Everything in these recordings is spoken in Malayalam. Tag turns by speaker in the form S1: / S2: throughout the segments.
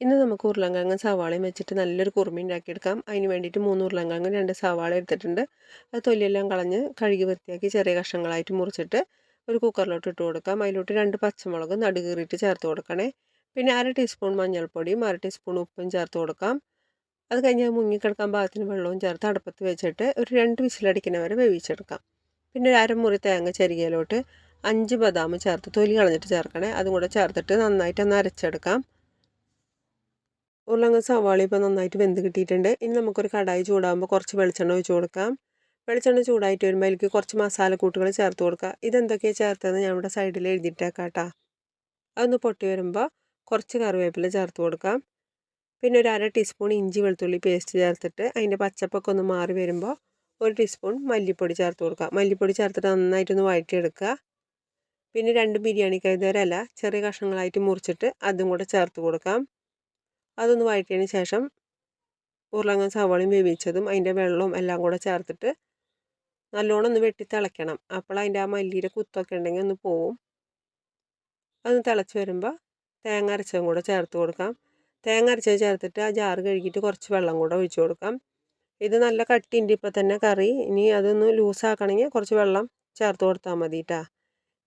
S1: ഇന്ന് നമുക്ക് ഉരുളൻകിഴങ്ങും സവാളയും വെച്ചിട്ട് നല്ലൊരു കുറുമി ഉണ്ടാക്കിയെടുക്കാം. അതിന് വേണ്ടിയിട്ട് മൂന്ന് ഉരുളൻകിഴങ്ങും രണ്ട് സവാള എടുത്തിട്ടുണ്ട്. അത് തൊലിയെല്ലാം കളഞ്ഞ് കഴുകി വൃത്തിയാക്കി ചെറിയ കഷ്ണങ്ങളായിട്ട് മുറിച്ചിട്ട് ഒരു കുക്കറിലോട്ട് ഇട്ട് കൊടുക്കാം. അതിലോട്ട് രണ്ട് പച്ചമുളക് നടുകീറിയിട്ട് ചേർത്ത് കൊടുക്കണേ. പിന്നെ അര ടീസ്പൂൺ മഞ്ഞൾപ്പൊടിയും അര ടീസ്പൂൺ ഉപ്പും ചേർത്ത് കൊടുക്കാം. അത് കഴിഞ്ഞ് മുങ്ങിക്കിടക്കാൻ പാകത്തിന് വെള്ളവും ചേർത്ത് അടുപ്പത്ത് വെച്ചിട്ട് ഒരു രണ്ട് വിസിലടിക്കുന്ന വരെ വേവിച്ചെടുക്കാം. പിന്നെ ഒരു അരമുറി തേങ്ങ ചെരികയിലോട്ട് അഞ്ച് ബദാം ചേർത്ത് തൊലി കളഞ്ഞിട്ട് ചേർക്കണേ. അതും കൂടെ ചേർത്തിട്ട് നന്നായിട്ട് ഒന്ന് അരച്ചെടുക്കാം. ഉരുളങ്ങ സവാള ഇപ്പോൾ നന്നായിട്ട് വെന്ത് കിട്ടിയിട്ടുണ്ട്. ഇനി നമുക്കൊരു കടായി ചൂടാകുമ്പോൾ കുറച്ച് വെളിച്ചെണ്ണ ഒഴിച്ച് കൊടുക്കാം. വെളിച്ചെണ്ണ ചൂടായിട്ട് വരുമ്പോൾ അതിലേക്ക് കുറച്ച് മസാലക്കൂട്ടുകൾ ചേർത്ത് കൊടുക്കുക. ഇതെന്തൊക്കെയാണ് ചേർത്തതെന്ന് ഞാൻ ഇവിടെ സൈഡിൽ എഴുതിയിട്ടേക്കാം കേട്ടോ അതൊന്ന് പൊട്ടി വരുമ്പോൾ കുറച്ച് കറിവേപ്പില ചേർത്ത് കൊടുക്കാം. പിന്നെ ഒരു അര ടീസ്പൂൺ ഇഞ്ചി വെളുത്തുള്ളി പേസ്റ്റ് ചേർത്തിട്ട് അതിന്റെ പച്ചപ്പൊക്കെ ഒന്ന് മാറി വരുമ്പോൾ ഒരു ടീസ്പൂൺ മല്ലിപ്പൊടി ചേർത്ത് കൊടുക്കുക. മല്ലിപ്പൊടി ചേർത്തിട്ട് നന്നായിട്ടൊന്ന് വഴറ്റിയെടുക്കുക. പിന്നെ രണ്ട് ബിരിയാണി കൈതരല്ല ചെറിയ കഷ്ണങ്ങളായിട്ട് മുറിച്ചിട്ട് അതും കൂടെ ചേർത്ത് കൊടുക്കാം. അതൊന്ന് വഴറ്റിയതിന് ശേഷം ഉരുളങ്ങൻ സവാളയും വേവിച്ചതും അതിന്റെ വെള്ളവും എല്ലാം കൂടെ ചേർത്തിട്ട് നല്ലോണം ഒന്ന് വെട്ടി തിളയ്ക്കണം. അപ്പോൾ അതിന്റെ ആ മല്ലിയുടെ കുത്തൊക്കെ ഉണ്ടെങ്കിൽ ഒന്ന് പോവും. അതൊന്ന് തിളച്ച് വരുമ്പോൾ തേങ്ങ അരച്ചതും കൂടെ ചേർത്ത് കൊടുക്കാം. തേങ്ങ അരച്ചത് ചേർത്തിട്ട് ആ ജാറ് കഴുകിയിട്ട് കുറച്ച് വെള്ളം കൂടെ ഒഴിച്ചു കൊടുക്കാം. ഇത് നല്ല കട്ടിയുണ്ട് ഇപ്പോൾ തന്നെ കറി. ഇനി അതൊന്ന് ലൂസാക്കണമെങ്കിൽ കുറച്ച് വെള്ളം ചേർത്ത് കൊടുത്താൽ മതി കേട്ടോ.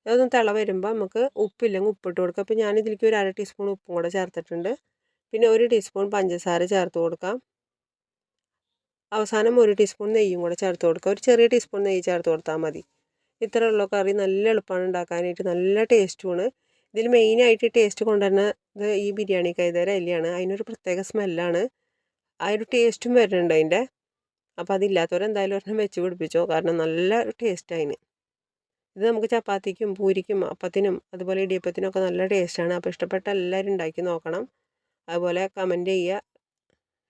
S1: അതൊന്ന് തിള വരുമ്പോൾ നമുക്ക് ഉപ്പില്ലെങ്കിൽ ഉപ്പിട്ട് കൊടുക്കാം. അപ്പോൾ ഞാനിതിലേക്ക് ഒരു അര ടീസ്പൂൺ ഉപ്പും കൂടെ ചേർത്തിട്ടുണ്ട്. പിന്നെ ഒരു ടീസ്പൂൺ പഞ്ചസാര ചേർത്ത് കൊടുക്കാം. അവസാനം ഒരു ടീസ്പൂൺ നെയ്യും കൂടെ ചേർത്ത് കൊടുക്കുക ഒരു ചെറിയ ടീസ്പൂൺ നെയ്യ് ചേർത്ത് കൊടുത്താൽ മതി. ഇത്രയുള്ള കറി നല്ല എളുപ്പമാണ് ഉണ്ടാക്കാനായിട്ട്. നല്ല ടേസ്റ്റുമാണ് ഇതിൽ മെയിനായിട്ട് ടേസ്റ്റ് കൊണ്ടുവരുന്നത് ഈ ബിരിയാണി കൈതര അല്ലിയാണ്. അതിനൊരു പ്രത്യേക സ്മെല്ലാണ് ആ ഒരു ടേസ്റ്റും വരുന്നുണ്ട് അതിന്റെ. അപ്പോൾ അതില്ലാത്തവരെന്തായാലും ഒരെണ്ണം വെച്ച് പിടിപ്പിച്ചോ. കാരണം നല്ല ടേസ്റ്റ് അതിന്. ഇത് നമുക്ക് ചപ്പാത്തിക്കും പൂരിക്കും അപ്പത്തിനും അതുപോലെ ഇടിയപ്പത്തിനും ഒക്കെ നല്ല ടേസ്റ്റാണ് അപ്പോൾ ഇഷ്ടപ്പെട്ട എല്ലാവരും ഉണ്ടാക്കി നോക്കണം. അതുപോലെ കമന്റ് ചെയ്യുക.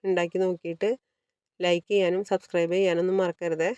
S1: ഉണ്ടാക്കി നോക്കിയിട്ട് ലൈക്ക് ചെയ്യാനും സബ്സ്ക്രൈബ് ചെയ്യാനൊന്നും മറക്കരുത്.